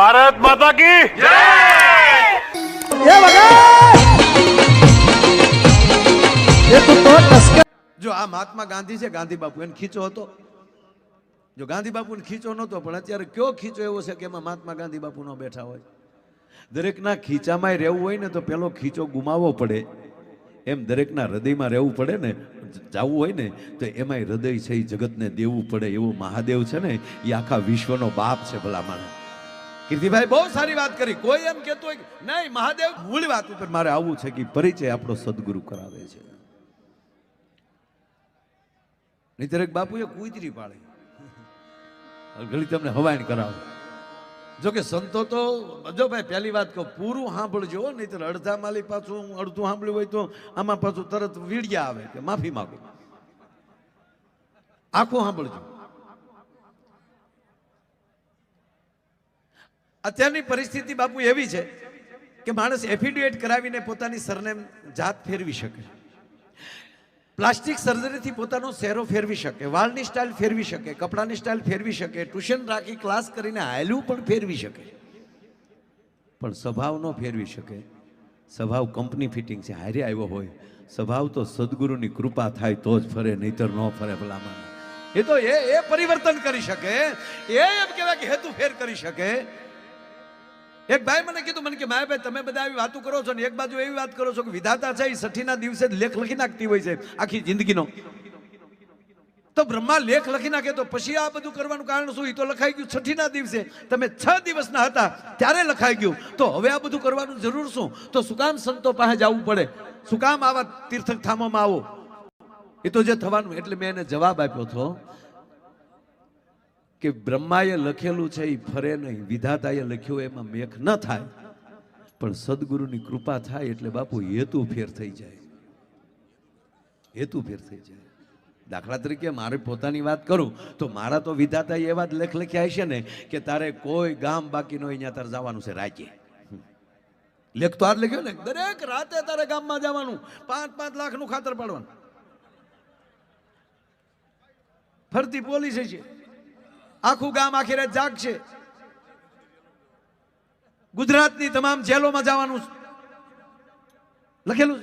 ભારત માતા કી ટસકા જો આ મહાત્મા ગાંધી છે ગાંધી બાપુ એને ખીચો હતો. જો ગાંધી બાપુને ખીચો નહોતો પણ અત્યારે કયો ખીચો એવો છે કે એમાં મહાત્મા ગાંધી બાપુ નો બેઠા હોય? દરેકના ખીચામાં રહેવું હોય ને તો પેલો ખીચો ગુમાવવો પડે. એમ દરેકના હૃદયમાં રહેવું પડે ને જવું હોય ને તો એમાંય હૃદય છે એ જગતને દેવું પડે એવું મહાદેવ છે ને એ આખા વિશ્વનો બાપ છે ભલા માણસ. કીર્તિભાઈ, બહુ સારી વાત કરી. કોઈ એમ કહેતો હોય નહીં, મહાદેવ. મૂળ વાત ઉપર મારે આવવું છે કે પરિચય આપણો સદગુરુ કરાવે છે. નહીતર એક બાપુએ કુદરી પાડી. ઘડી તમને હવાઈન કરાવો. જો કે સંતો તો, જો ભાઈ, પહેલી વાત કહું, પૂરું સાંભળજો નહીતર અડધા માલી પાછું અડધું સાંભળ્યું હોય તો આમાં પાછું તરત વીડિયા આવે કે માફી માગો. આખું સાંભળજો. અત્યારની પરિસ્થિતિ બાપુ એવી છે કે માણસ એફિડેવિટ કરાવીને પોતાની સરનેમ જાત ફેરવી શકે. પ્લાસ્ટિક સર્જરીથી પોતાનો ચહેરો ફેરવી શકે, વાળની સ્ટાઇલ ફેરવી શકે, કપડાની સ્ટાઇલ ફેરવી શકે, ટ્યુશન રાખી ક્લાસ કરીને હાયલું પણ ફેરવી શકે. પણ સ્વભાવ ન ફેરવી શકે. સ્વભાવ કંપની ફિટિંગ છે, હારે આવ્યો હોય, સ્વભાવ તો સદગુરુની કૃપા થાય તો જ ફરે, નહીતર ન ફરે ભલામણ. એ તો એ એ પરિવર્તન કરી શકે. એ એમ કહેવાય કે હેતુ ફેર કરી શકે. એક ભાઈ મને કીધું, મને કે માયાભાઈ તમે બધા આવી વાતો કરો છો ને, એક બાજુ એવી વાત કરો છો કે વિધાતા છે એ છઠ્ઠીના દિવસે લેખ લખી નાખતી હોય છે આખી જિંદગીનો. તો બ્રહ્મા લેખ લખી નાખે તો પછી આ બધું કરવાનું કારણ શું? એ તો લખાઈ ગયું છઠ્ઠીના દિવસે. તમે છ દિવસના હતા, ત્યારે લખાઈ ગયું. તો હવે આ બધું કરવાનું જરૂર શું? તો શું કામ સંતો પાસે જવું પડે. શું કામ આવા તીર્થધામોમાં આવો. એ તો જે થવાનું, એટલે મેં એને જવાબ આપ્યો હતો કે બ્રહ્માએ લખેલું છે એ ફરે નહીં. વિધાતાએ લખ્યું, એમાં મેઘ ન થાય. પણ સદગુરુની કૃપા થાય એટલે બાપુ હેતુ ફેર થઈ જાય. હેતુ ફેર થઈ જાય. દાખલા તરીકે મારે પોતાની વાત કરું, તો મારા તો વિધાતાએ એવા જ લેખ લખ્યા છે ને કે તારે કોઈ ગામ બાકી ન અહીંયા તારે જવાનું છે રાજ્ય લેખ તો આ જ લખ્યો ને, દરેક રાતે તારે ગામમાં જવાનું. પાંચ પાંચ લાખનું ખાતર પાડવાનું. ફરતી પોલીસ છે આખું ગામ આખી રાત જાગશે. ગુજરાતની તમામ જેલોમાં જવાનું. લખેલું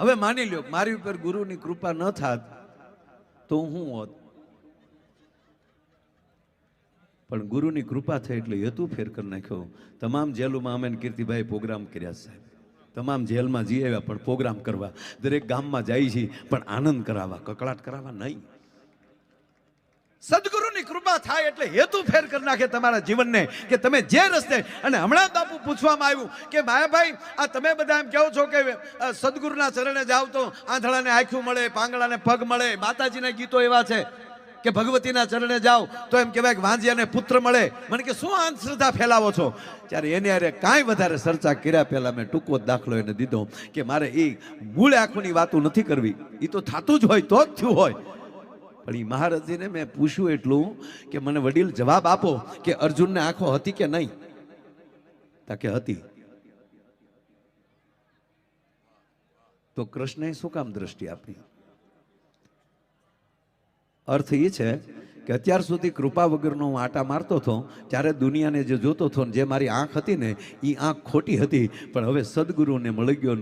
હવે માની લ્યો, મારી ઉપર ગુરુની કૃપા ન થાત તો હું હોત. પણ ગુરુની કૃપા થઈ એટલે હેતુ ફેર કરી નાખ્યો. તમામ જેલોમાં અમે કીર્તિભાઈ પ્રોગ્રામ કર્યા સાહેબ. તમામ જેલમાં જઈ આવ્યા પણ પ્રોગ્રામ કરવા. દરેક ગામમાં જાય છે, પણ આનંદ કરાવવા, કકળાટ કરાવવા નહીં. સદગુરુની કૃપા થાય એટલે હેતુ ફેર કરી નાખે તમારા જીવનને કે તમે જે રસ્તે અને હમણાં બાપુ પૂછવામાં આવ્યું કે માયાભાઈ, આ તમે બધા એમ કહો છો કે સદગુરુના ચરણે જાવ તો આંધળાને આંખ્યું મળે, પાંગળાને પગ મળે, માતાજીના ગીતો એવા છે કે ભગવતીના ચરણે જાઓ તો એમ કહેવાય કે વાંજિયાને પુત્ર મળે. મને કે શું અંધશ્રદ્ધા ફેલાવો છો? ત્યારે એને અરે કાંઈ વધારે ચર્ચા કર્યા પહેલાં મેં ટૂંકો દાખલો એને દીધો કે મારે એ મૂળ આંખોની વાતો નથી કરવી. એ તો થતું જ હોય, તો જ થયું હોય. પણ એ મહારાજજીને મેં પૂછ્યું એટલું કે મને વડીલ જવાબ આપો કે અર્જુનને આંખો હતી કે નહીં? તાકે હતી. તો કૃષ્ણએ શું કામ દ્રષ્ટિ આપી? અર્થ એ છે કે અત્યાર સુધી કૃપા વગરનો હું આટા મારતો હતો, ત્યારે દુનિયાને જે જોતો હતો ને જે મારી આંખ હતી ને એ આંખ ખોટી હતી, પણ હવે સદગુરુને મળી ગયો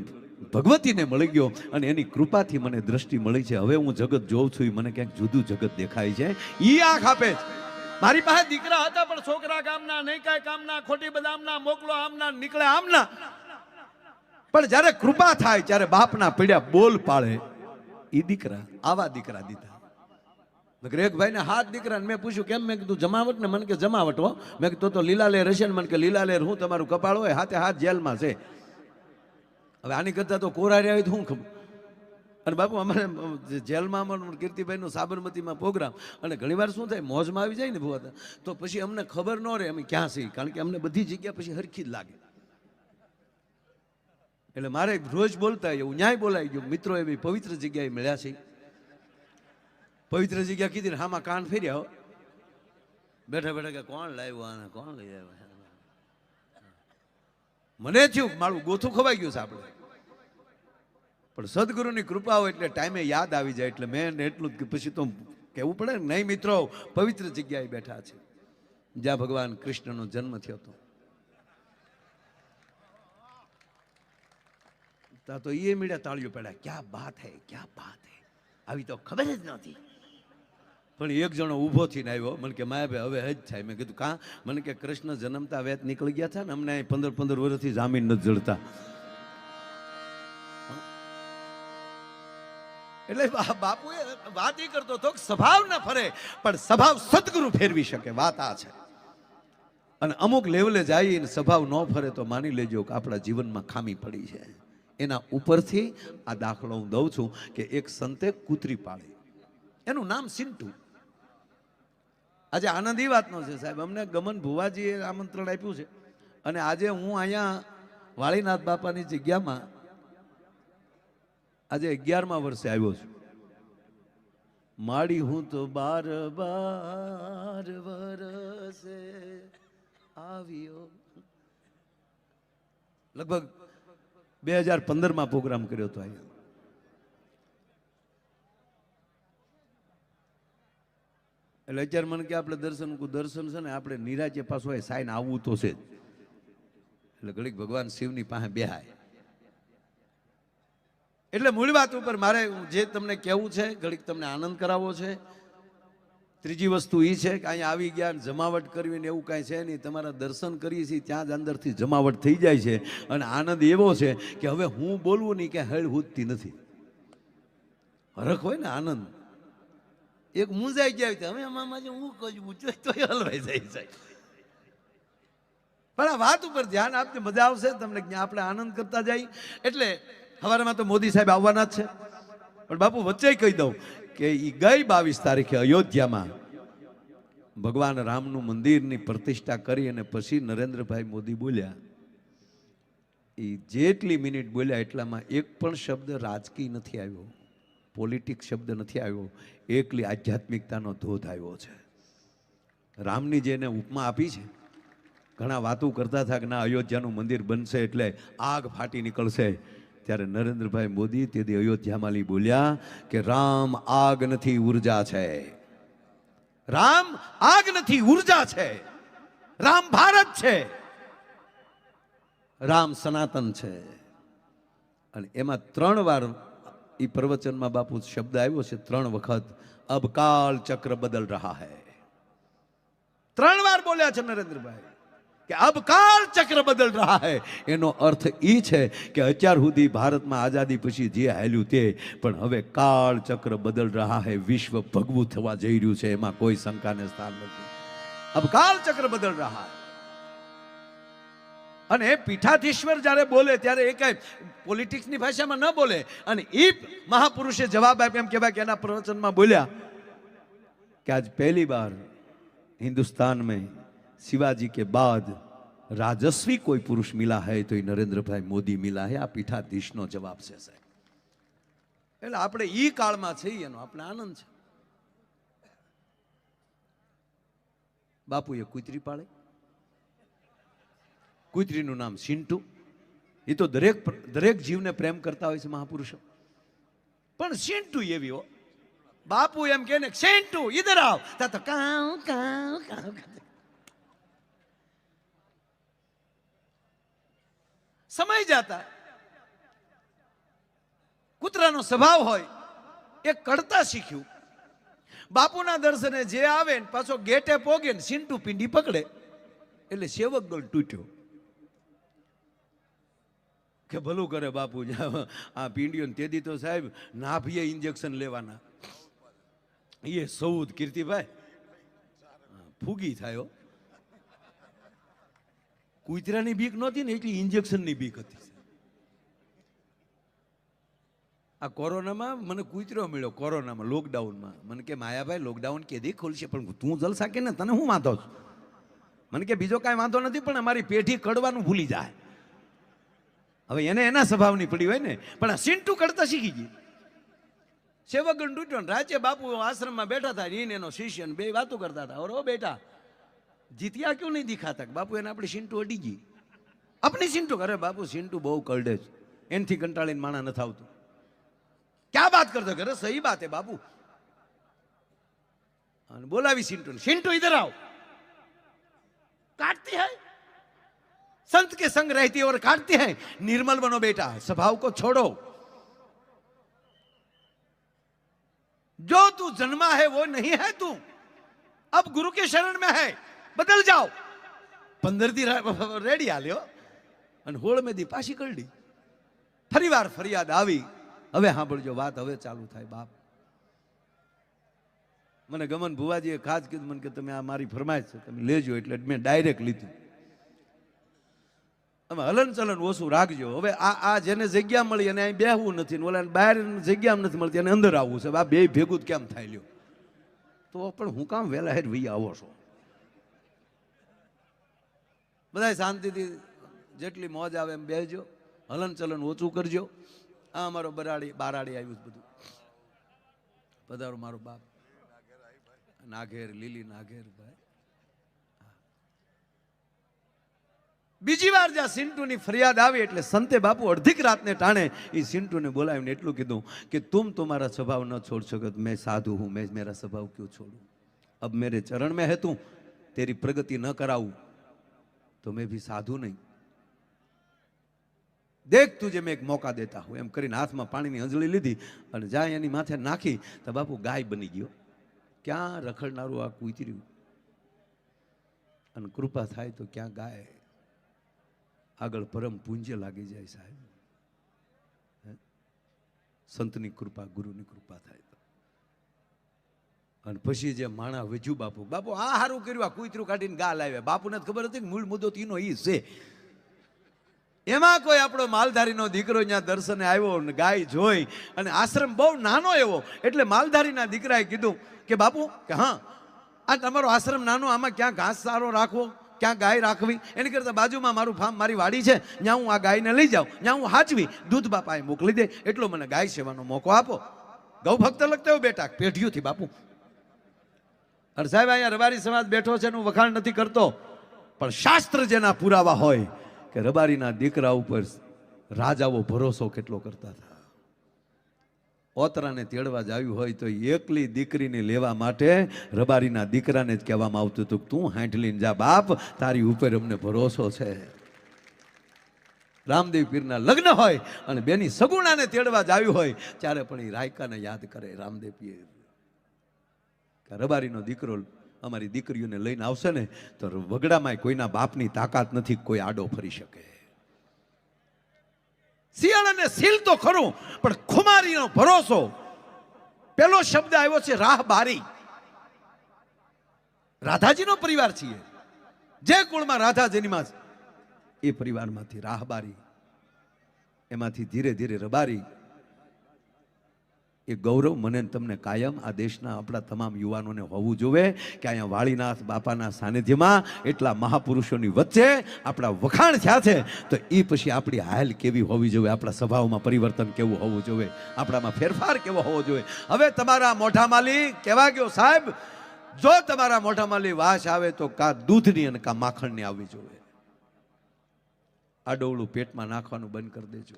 ભગવતીને મળી ગયો અને એની કૃપાથી મને દ્રષ્ટિ મળી છે. હવે હું જગત જોઉં છું મને ક્યાંક જુદું જગત દેખાય છે. ઈ આંખ આપે છે. મારી પાસે દીકરા હતા, પણ છોકરા કામના નહીં, કાંઈ કામના, ખોટી બદામના, મોકલો આમના, નીકળે આમના. પણ જ્યારે કૃપા થાય, ત્યારે બાપના પીડ્યા બોલ પાડે. એ દીકરા, આવા દીકરા દીધા. ગ્રેગભાઈ ને હાથ દીકરા મેં પૂછ્યું, કેમ? મેં કીધું, જમાવટ ને? મને કે, જમાવટ હો. મેં કીધું તો લીલાલેર હશે ને? મને કે, લીલાલેર હું તમારું કપાળ હોય? હાથે હાથ જેલમાં છે. હવે આની કરતા તો કોરારે આવી તો શું ખબર? અને બાપુ, અમારે જેલમાં અમારું કીર્તિભાઈનું સાબરમતીમાં પ્રોગ્રામ, અને ઘણીવાર શું થાય, મોજમાં આવી જાય ને ભૂવા તો પછી અમને ખબર ન રહે અમે ક્યાં છીએ, કારણ કે અમને બધી જગ્યા પછી હરખી જ લાગે. એટલે મારે રોજ બોલતા એવું ન્યાય બોલાઈ ગયું. મિત્રો એવી પવિત્ર જગ્યાએ મળ્યા છે. પવિત્ર જગ્યા કીધી ને હામાં કાન ફેર્યા હો. બેઠા બેઠા કે કોણ લાવ્યું આને, કોણ લઈ આવ્યા? મને થયું મારું ગોથું ખવાઈ ગયું છે આપણે. પણ સદગુરુની કૃપા હોય એટલે ટાઈમે યાદ આવી જાય એટલે મેં એટલું જ પછી તો કહેવું પડે નહીં મિત્રો, પવિત્ર જગ્યાએ બેઠા છે. જ્યાં ભગવાન કૃષ્ણનો જન્મ થયો હતો. તા તો એ મીડિયા તાળીઓ પડ્યા. ક્યાં બાત હે? ક્યાં બાત હે? આવી તો ખબર જ નહોતી. પણ એક જણો ઊભો થઈને આવ્યો. મને કે માયાભાઈ હવે હજ થાય. મેં કીધું, કાં? મને કે, કૃષ્ણ જન્મતા વેત નીકળી ગયા હતા ને, અમને પંદર પંદર વર્ષથી જામીન નથી જડતા. એટલે બાપુ બાપુએ વાત એ કરતો હતો કે સ્વભાવ ના ફરે, પણ સ્વભાવ સદગુરુ ફેરવી શકે, વાત આ છે. અને અમુક લેવલે જઈએ ને સ્વભાવ ન ફરે તો માની લેજો કે આપણા જીવનમાં ખામી પડી છે એના ઉપરથી આ દાખલો હું દઉં છું કે એક સંતે કૂતરી પાળી એનું નામ સિન્ટુ આજે આનંદ એ વાતનો છે સાહેબ, અમને ગમન ભુવાજીએ આમંત્રણ આપ્યું છે. અને આજે હું અહીંયા વાળીનાથ બાપાની જગ્યામાં આજે અગિયારમા વર્ષે આવ્યો છું. માડી હું તો બાર બાર વરસે આવ્યો. લગભગ બે હજાર પંદરમાં પ્રોગ્રામ કર્યો હતો અહીંયા. એટલે અત્યારે મને કે આપણે દર્શન દર્શન છે ને, આપણે નિરાજે પાછું હોય સાઈન આવવું તો છે જ. એટલે ઘડીક ભગવાન શિવની પાસે બેહાય. એટલે મૂળ વાત ઉપર મારે જે તમને કહેવું છે, ઘડીક તમને આનંદ કરાવવો છે. ત્રીજી વસ્તુ એ છે કે અહીંયા આવી ગયા જમાવટ કરવી ને એવું કાંઈ છે નહીં. તમારા દર્શન કરીએ છીએ ત્યાં જ અંદરથી જમાવટ થઈ જાય છે અને આનંદ એવો છે કે હવે હું બોલવું નહીં કે હળ હૂદતી નથી. હરખ હોય ને આનંદ. એક મૂંઝાઈ ગયા હવે આમાં જે હું કહું તો હલવાઈ જાય જાય પણ આ વાત ઉપર ધ્યાન આપજો, મજા આવશે. તમને જ્યાં આપણે આનંદ કરતા જઈએ એટલે હવારમાં તો મોદી સાહેબ આવવાના જ છે. પણ બાપુ, વચ્ચે કહી દઉં કે એ ગઈ બાવીસ તારીખે અયોધ્યામાં ભગવાન રામનું મંદિરની પ્રતિષ્ઠા કરી અને પછી નરેન્દ્રભાઈ મોદી બોલ્યા. એ જેટલી મિનિટ બોલ્યા એટલામાં એક પણ શબ્દ રાજકીય નથી આવ્યો. પોલિટિક્સ શબ્દ નથી આવ્યો. એકલી આધ્યાત્મિકતાનો ધોધ આવ્યો છે. રામની જેને ઉપમા આપી છે, ઘણા વાતો કરતા હતા કે ના, અયોધ્યાનું મંદિર બનશે એટલે આગ ફાટી નીકળશે. ત્યારે નરેન્દ્રભાઈ મોદી તે અયોધ્યામાં લી બોલ્યા કે રામ આગ નથી ઊર્જા છે. રામ આગ નથી ઊર્જા છે. રામ ભારત છે. રામ સનાતન છે. અને એમાં ત્રણ વાર એ પ્રવચનમાં બાપુ શબ્દ આવ્યો છે, ત્રણ વખત અબકાલ ચક્ર બદલ રહા હૈ. ત્રણ વાર બોલ્યા છે નરેન્દ્રભાઈ. કે અબકાલ ચક્ર બદલ રહ્યા હૈ. એનો અર્થ એ છે કે અત્યાર સુધી ભારતમાં આઝાદી પછી જે હાલ્યું તે, પણ હવે કાળ ચક્ર બદલ રહ્યા હૈ, વિશ્વ ભગવું થવા જઈ રહ્યું છે, એમાં કોઈ શંકાને સ્થાન નથી. અબકાલ ચક્ર બદલ રહ્યા હૈ. અને પીઠાધીશ્વર જ્યારે બોલે, ત્યારે એ કાંઈ પોલિટિક્સની ભાષામાં ન બોલે. અને એ મહાપુરુષે જવાબ આપ્યો, એમ કહેવાય કે એના પ્રવચનમાં બોલ્યા કે આજ પહેલી બાર હિન્દુસ્તાન મેં શિવાજી કે બાદ રાજસ્વી કોઈ પુરુષ મિલા હે તો એ નરેન્દ્રભાઈ મોદી મિલા હે. આ પીઠાધીશનો જવાબ છે, સાહેબ. એટલે આપણે એ કાળમાં છીએ એનો આપણે આનંદ છે. બાપુએ કૂતરી પાડે કૂતરીનું નામ સિન્ટુ એ તો દરેક દરેક જીવને પ્રેમ કરતા હોય છે મહાપુરુષો. પણ સિન્ટુ એવી હો. બાપુ એમ કે ને સેન્ટુ ઇધર આવ. તા તો કાઉ કાઉ કાઉ. જતા જાતા. કૂતરાનો સ્વભાવ હોય, એ કડતા શીખ્યું. બાપુના દર્શને જે આવે ને પાછો ગેટે પોગે ને સિંટુ પિંડી પકડે, એટલે સેવક ગળ તૂટ્યો. કે ભલું કરે બાપુ આ પીંડીઓ તેદી તો સાહેબ નાભીએ ઇન્જેક્શન લેવાના. એ સૌદ કીર્તિભાઈ ફૂગી થયો. કૂતરાની બીક નહોતી ને એટલી ઇન્જેક્શનની બીક હતી આ કોરોનામાં મને કૂતરો મળ્યો, કોરોનામાં લોકડાઉનમાં મને કે, માયાભાઈ લોકડાઉન કેદી ખોલશે? પણ તું જલસા કે ને, તને હું વાંધો છું? મને કે, બીજો કાંઈ વાંધો નથી, પણ અમારી પેઢી કડવાનું ભૂલી જાય. હવે એને એના સ્વભાવની પડી હોય ને, પણ આ સિન્ટુ કડતા શીખી ગઈ. સેવકગણ તૂટ્યો રાજ્ય બાપુ આશ્રમમાં બેઠા હતા એને એનો શિષ્ય બે વાતો કરતા હતા. ઓરો બેટા જીત્યા ક્यों નહીં દિખાતા બાપુ એને આપણી સિન્ટુ અડી ગઈ. આપણી સિન્ટુ અરે બાપુ સિન્ટુ બહુ કરડે છે. એનથી કંટાળીને માણા નથી આવતું ક્યાં વાત કરતો? અરે સહી વાત હે બાપુ. અને બોલાવી સિન્ટુ સિન્ટુ ઇધર આવ. કાટતી હૈ? संत के संग रहती है और काटते हैं निर्मल बनो बेटा स्वभाव को छोड़ो जो तू जन्मा है वो नहीं है तू अब गुरु के शरण में है બદલ જાઓ. પંદર દી રેડી આલ્યો. અને હોળ મેદી પાછી કરડી. ફરી વાર ફરિયાદ આવી. હવે સાંભળજો, વાત હવે ચાલુ થાય, બાપ. મને ગમન ભુવાજીએ ખાસ કીધું, મને કે તમે આ મારી ફરમાય છે, તમે લેજો એટલે મેં ડાયરેક્ટ લીધું. આમાં હલન ચલન ઓછું રાખજો. હવે આ આ જેને જગ્યા મળી અને અહીં બેહવું નથી. ઓલા બહાર જગ્યા નથી મળતી અને અંદર આવવું છે. આ બે ભેગું કેમ થાય લ્યો? તો પણ હું કામ વહેલા હેર ભાઈ આવો છો? બધા શાંતિથી જેટલી મોજ આવે એમ બહેજો હલન ચલન ઓછું કરજો. આ મારો બરાડી, બારાડી આવ્યું બધું. પધારો મારો બાપ. નાઘેર, લીલી નાઘેર ભાઈ. બીજી વાર જ્યાં સિન્ટુની ફરિયાદ આવી એટલે સંતે બાપુ અડધીક રાતને ટાણે એ સિન્ટુને બોલાવીને એટલું કીધું કે તું તમારા સ્વભાવ ન છોડ શકો મેં સાધુ હું, મેં મેરા સ્વભાવ ક્યો છોડું? અબ મેરે ચરણ મેં હેતું તેરી પ્રગતિ ન કરાવું. तो मैं भी साधु नहीं દેખ તુજે મેં એક મોકા દેતા હું એમ કરીને હાથમાં પાણીની અંજળી લીધી અને જાય એની માથે નાખી તો બાપુ ગાય બની ગયો ક્યાં રખડનારું આ કૂતર્યું અને કૃપા થાય તો ક્યાં ગાય આગળ પરમ પૂંજ્ય લાગી જાય સાહેબ હે? સંતની કૃપા ગુરુની કૃપા થાય તો અને પછી જે માણા વજુ બાપુ બાપુ, આ સારું કર્યું, આ કુતરું કાઢીને ગાલ આવે બાપુને ખબર હતી કે મૂળ મુદ્દો તો એ છે. એમાં કોઈ આપણો માલધારીનો દીકરો ત્યાં દર્શને આવ્યો ને ગાય જોઈ અને આશ્રમ બહુ નાનો એવો, એટલે માલધારીના દીકરાએ કીધું કે બાપુ, કે હા, આ તમારો આશ્રમ નાનો, આમાં ક્યાં ઘાસ સારો રાખવો, ક્યાં ગાય રાખવી? એની કરતાં બાજુમાં મારું ફાર્મ, મારી વાડી છે, ત્યાં હું આ ગાયને લઈ જાઉં, ત્યાં હું હાચવી, દૂધ બાપાએ મોકલી દે, એટલો મને ગાય સેવાનો મોકો આપો. ગૌ ભક્ત લગતા હોય બેટા, પેઢીઓથી બાપુ. અરે સાહેબ, અહીંયા રબારી સમાજ બેઠો છે એનું વખાણ નથી કરતો. પણ શાસ્ત્ર જેના પુરાવા હોય કે રબારીના દીકરા ઉપર રાજાઓ ભરોસો કેટલો કરતા હતા. ઓતરાને તેડવા જાવ્યું હોય તો એકલી દીકરીને લેવા માટે રબારીના દીકરાને જ કહેવામાં આવતું હતું કે તું હાંઠલીને જા બાપ, તારી ઉપર અમને ભરોસો છે. રામદેવ પીરના લગ્ન હોય અને બેની સગુણાને તેડવા જાવ્યું હોય, ત્યારે પણ એ રાયકાને યાદ કરે રામદેવ પીર. રબારીનો દીકરો અમારી દીકરીઓને લઈને આવશે ને, તો વગડામાં કોઈના બાપની તાકાત નથી, કોઈ આડો ફરી શકે. શિયાળ અને સીલ તો ખરું, પણ ખુમારીનો ભરોસો. પેલો શબ્દ આવ્યો છે રાહ બારી રાધાજીનો પરિવાર છીએ. જે કુળમાં રાધા માં એ પરિવારમાંથી રાહબારી, એમાંથી ધીરે ધીરે રબારી એ ગૌરવ મને તમને કાયમ આ દેશના આપણા તમામ યુવાનોને હોવું જોવે કે અહીંયા વાળીનાથ બાપાના સાનિધ્યમાં એટલા મહાપુરુષોની વચ્ચે આપણા વખાણ થયા છે. તો એ પછી આપણી હાલ કેવી હોવી જોઈએ આપણા સ્વભાવમાં પરિવર્તન કેવું હોવું જોઈએ આપણામાં ફેરફાર કેવો હોવો જોઈએ હવે તમારા મોઢા માલી કહેવા ગયો સાહેબ? જો તમારા મોઢા માલી વાસ આવે તો કા દૂધની અને કા માખણની આવવી જોઈએ આ ડોળું પેટમાં નાખવાનું બંધ કરી દેજો.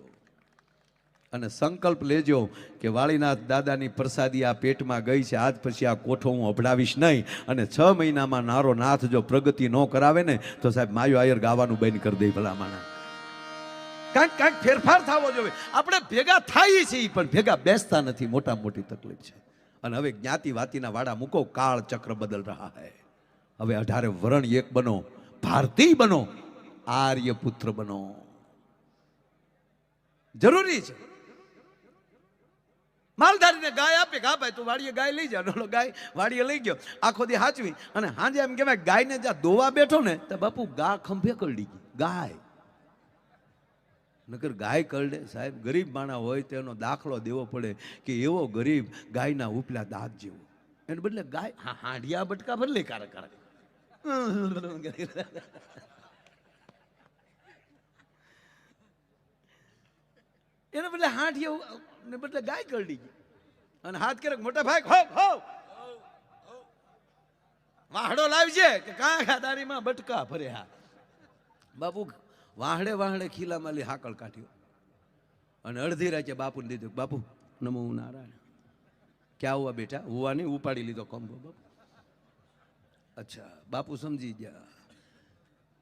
અને સંકલ્પ લેજો કે વાળીનાથ દાદાની પ્રસાદી આ પેટમાં ગઈ છે. આજ પછી આ કોઠો હું અભડાવીશ નહીં. અને છ મહિનામાં નારો નાથ જો પ્રગતિ ન કરાવે ને, તો સાહેબ માયો આયર ગાવાનું બંધ કરી દે ભલામાણા. કાંઈક કાંઈક ફેરફાર થવો જોઈએ. આપણે ભેગા થાય છીએ, પણ ભેગા બેસતા નથી. મોટા મોટી તકલીફ છે. અને હવે જ્ઞાતિ વાતીના વાડા મૂકો, કાળ ચક્ર બદલ રહ્યા હૈ. હવે અઢારે વરણ એક બનો ભારતીય બનો આર્ય પુત્ર બનો. જરૂરી છે. માલધારીને ગાય આપે હા ભાઈ, તું વાડીએ ગાય લઈ જા. ડોલો ગાય વાડીએ લઈ ગયો. આખો દી હાચવી. અને હાજે એમ કહેવાય, ગાયને જ્યાં દોવા બેઠો ને, તો બાપુ ગા ખંભે કરડી ગઈ. ગાય. નકર ગાય કરડે. સાહેબ, ગરીબ માણા હોય તેનો દાખલો દેવો પડે કે એવો ગરીબ ગાયના ઉપલા દાંત જેવો. એને બદલે ગાય હાંડિયા બટકા બદલે કારક કારક. એને બદલે હાંડિયા ને બદલે ગાય કરડી ગઈ. અને હાથ કરે મોટા ભાઈ, હો હો. વાહડો લાવજે, કે કાં દારીમાં બટકા ફર્યા બાપુ, વાહડે વાહડે ખીલામાં લી હાકળ કાઢ્યો. અને અડધી રાતે બાપુને દીધું, બાપુ, નમો નારાયણ. ક્યાં હુઆ બેટા? હુआ નહીં, ઉપાડી લીધો કંભો બાપુ. અચ્છા, બાપુ સમજી ગયા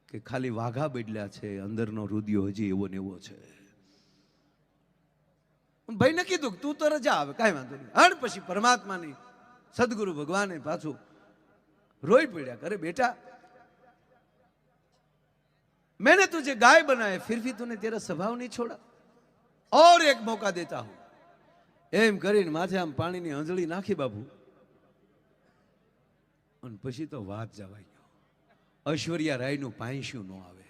કે ખાલી વાઘા બદલ્યા છે, અંદરનો રુદિયો હજી એવો ને એવો છે. ભાઈને કીધું તું તો રજા આવે, કાંઈ વાંધો નહીં. હણ પછી પરમાત્માની સદગુરુ ભગવાને પાછું રોઈ પડ્યા કરે, બેટા, મેને તુજે ગાય બનાવે, ફિરફી તું તુને તેરા સ્વભાવ નહીં છોડા. ઓર એક મોકા દેતા હું. એમ કરીને માથે આમ પાણીની અંજળી નાખી બાબુ અને પછી તો વાત જવાઈ ગયો. ઐશ્વર્યા રાયનું પાંશ્યું ન આવે.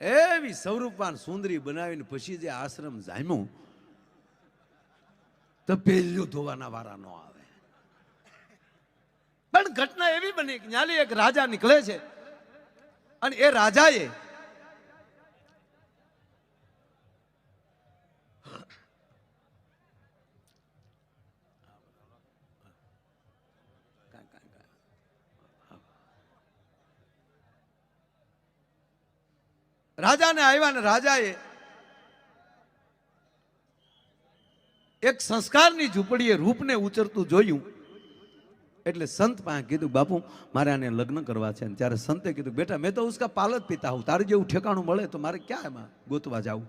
એવી સ્વરૂપાન સુંદરી બનાવીને પછી જે આશ્રમ જામ્યું તો પેલું ધોવાના વારા ન આવે. પણ ઘટના એવી બની કે ન્યાલી એક રાજા નીકળે છે અને એ રાજાએ રાજાને આવ્યા ને રાજાએ એક સંસ્કારની ઝૂંપડીએ રૂપને ઉચરતું જોયું. એટલે સંત પાસે કીધું, બાપુ, મારે આને લગ્ન કરવા છે. ત્યારે સંતે કીધું, બેટા, મેં તો ઉસકા પાલત પીતા હું તારે જેવું ઠેકાણું મળે તો મારે ક્યાં એમાં ગોતવા જાવું?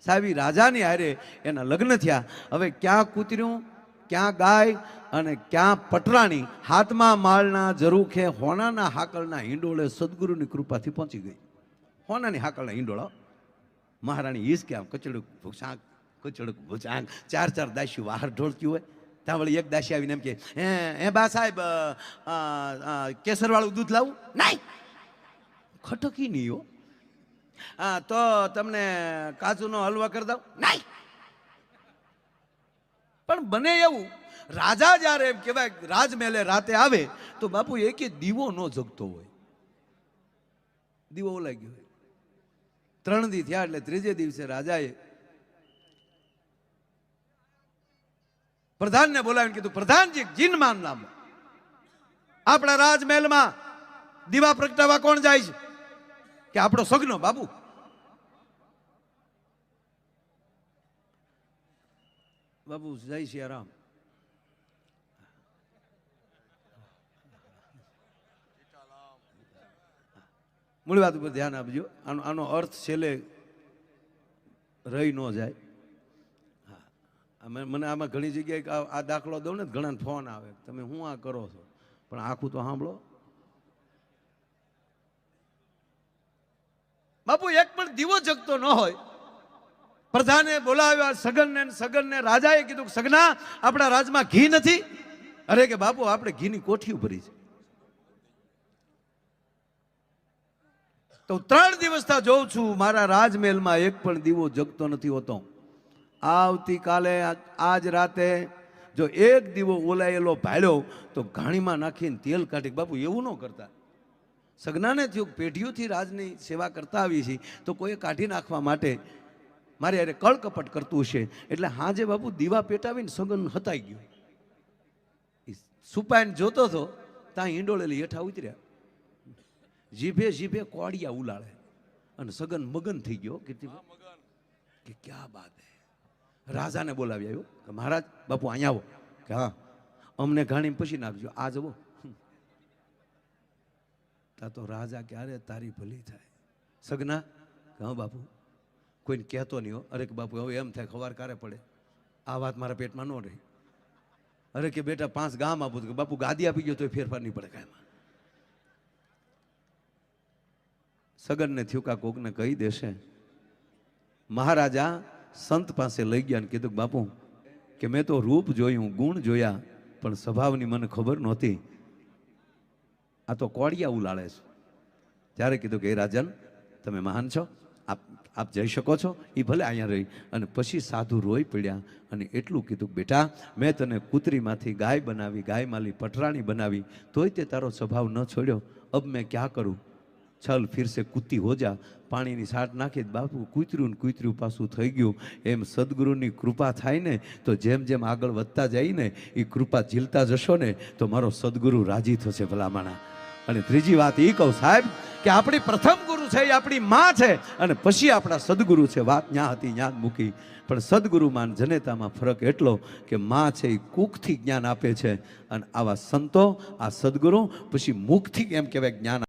સાહેબ રાજાની હારે એના લગ્ન થયા. હવે ક્યાં કૂતર્યું, ક્યાં ગાય અને ક્યાં પટરાણી, હાથમાં માળના જરૂખે હોનાના હાકળના હિંડોળે સદગુરુની કૃપાથી પહોંચી ગઈ. હોનાની હાકળના હિંડોળા મહારાણી ઈસ કે આમ કચડું ભૂસાંક કચડુક ભૂચાંગ ચાર ચાર દાસી બહાર ઢોળતી હોય. ત્યાં વળી એક દાસી આવીને એમ કે, હે હે બા સાહેબ કેસરવાળું દૂધ લાવું? નહીં. ખટકી નહીં હો. હા, તો તમને કાજુનો હલવા કરી દઉં? નહીં. પણ બને એવું. રાજા જ્યારે એમ કહેવાય રાજમહેલે રાતે આવે, તો બાપુ એકે દીવો ન જગતો હોય. દીવો ઓલાઈ ગયો. હોય ત્રણ દી થયા એટલે ત્રીજે દિવસે રાજાએ પ્રધાનને બોલાવીને કીધું, પ્રધાનજી, જીન માન નામ આપણા રાજમહેલમાં દીવા પ્રગટાવવા કોણ જાય છે? કે આપણો સગનો બાબુ. બાબુ, જય સિયારામ. મૂળ વાત ઉપર ધ્યાન આપજો. આનો આનો અર્થ છેલ્લે રહી ન જાય. મને આમાં ઘણી જગ્યાએ આ- દાખલો દઉં ને ઘણા ફોન આવે. તમે હું આ કરો છો? પણ આખું તો સાંભળો. બાપુ, એક પણ દીવો જગતો ન હોય. પ્રધાને બોલાવ્યા, સગનને સગનને, રાજાએ કીધું સગના, આપણા રાજમાં ઘી નથી. અરે કે બાપુ, આપણે ઘીની કોઠી ભરી છે. તો ત્રણ દિવસથી જોઉં છું, મારા રાજમહેલમાં એક પણ દીવો જગતો નથી હોતો. આવતીકાલે આજ રાતે જો એક દીવો ઓલાયેલો ભાડ્યો તો ઘાણીમાં નાખીને તેલ કાઢી બાપુ એવું ન કરતા. સગનાને થયું પેઢીઓથી રાજની સેવા કરતા આવી છીએ તો કોઈએ કાઢી નાખવા માટે મારે અરે કળકપટ કરતું છે એટલે હાજે બાપુ દીવા પેટાવીને સગન હતાઈ ગયો. સુપાઈને જોતો હતો ત્યાં હિંડોળેલી હેઠા ઉતર્યા. જીભે જીભે કોડિયા ઉલાળે. અને સગન મગન થઈ ગયો. કે ક્યાં બાત હે? રાજાને બોલાવી આવ્યો કે, મહારાજ, બાપુ, અહીંયા આવો. કે, હા. અમને ઘાણી પછી નાખજો. આ જવો તા તો રાજા ક્યારે તારી ભલી થાય. સગના? કે, હા, બાપુ. કોઈને કહેતો નહીં હો. અરે, કે, બાપુ, હવે એમ થાય, ખવાર કારે પડે. આ વાત મારા પેટમાં ન રહી. અરે, કે, બેટા, પાંચ ગામ આપું. કે, બાપુ, ગાદી આપી ગયો તો ફેરફાર નહીં પડે કાંઈમાં સગનને થયું કા કોકને કહી દેશે, મહારાજા સંત પાસે લઈ ગયા અને કીધું બાપુ, કે મેં તો રૂપ જોયું, ગુણ જોયા, પણ સ્વભાવની મને ખબર નહોતી. આ તો કોડિયા ઉલાળે છે. ત્યારે કીધું કે રાજન, તમે મહાન છો. આપ આપ જઈ શકો છો. એ ભલે અહીંયા રહી. અને પછી સાધુ રોઈ પડ્યા અને એટલું કીધું બેટા, મેં તને કૂતરીમાંથી ગાય બનાવી ગાય માલી પટરાણી બનાવી, તોય તે તારો સ્વભાવ ન છોડ્યો. અબ મેં ક્યાં કરું? છલ ફિરસે કૂતી હોજા, પાણીની સાટ નાખી બાપુ કૂતર્યું ને કૂતર્યું પાછું થઈ ગયું. એમ સદગુરુની કૃપા થાય ને, તો જેમ જેમ આગળ વધતા જાય ને એ કૃપા ઝીલતા જશો ને, તો મારો સદગુરુ રાજી થશે ભલામણા. અને ત્રીજી વાત એ કહું, સાહેબ, કે આપણી પ્રથમ ગુરુ છે એ આપણી માં છે, અને પછી આપણા સદગુરુ છે. વાત ન્યા હતી, ન્યા મૂકી. પણ સદગુરુમાં જનેતામાં ફરક એટલો કે માં છે એ કુકથી જ્ઞાન આપે છે. અને આવા સંતો, આ સદગુરુ, પછી મુખથી એમ કહેવાય જ્ઞાન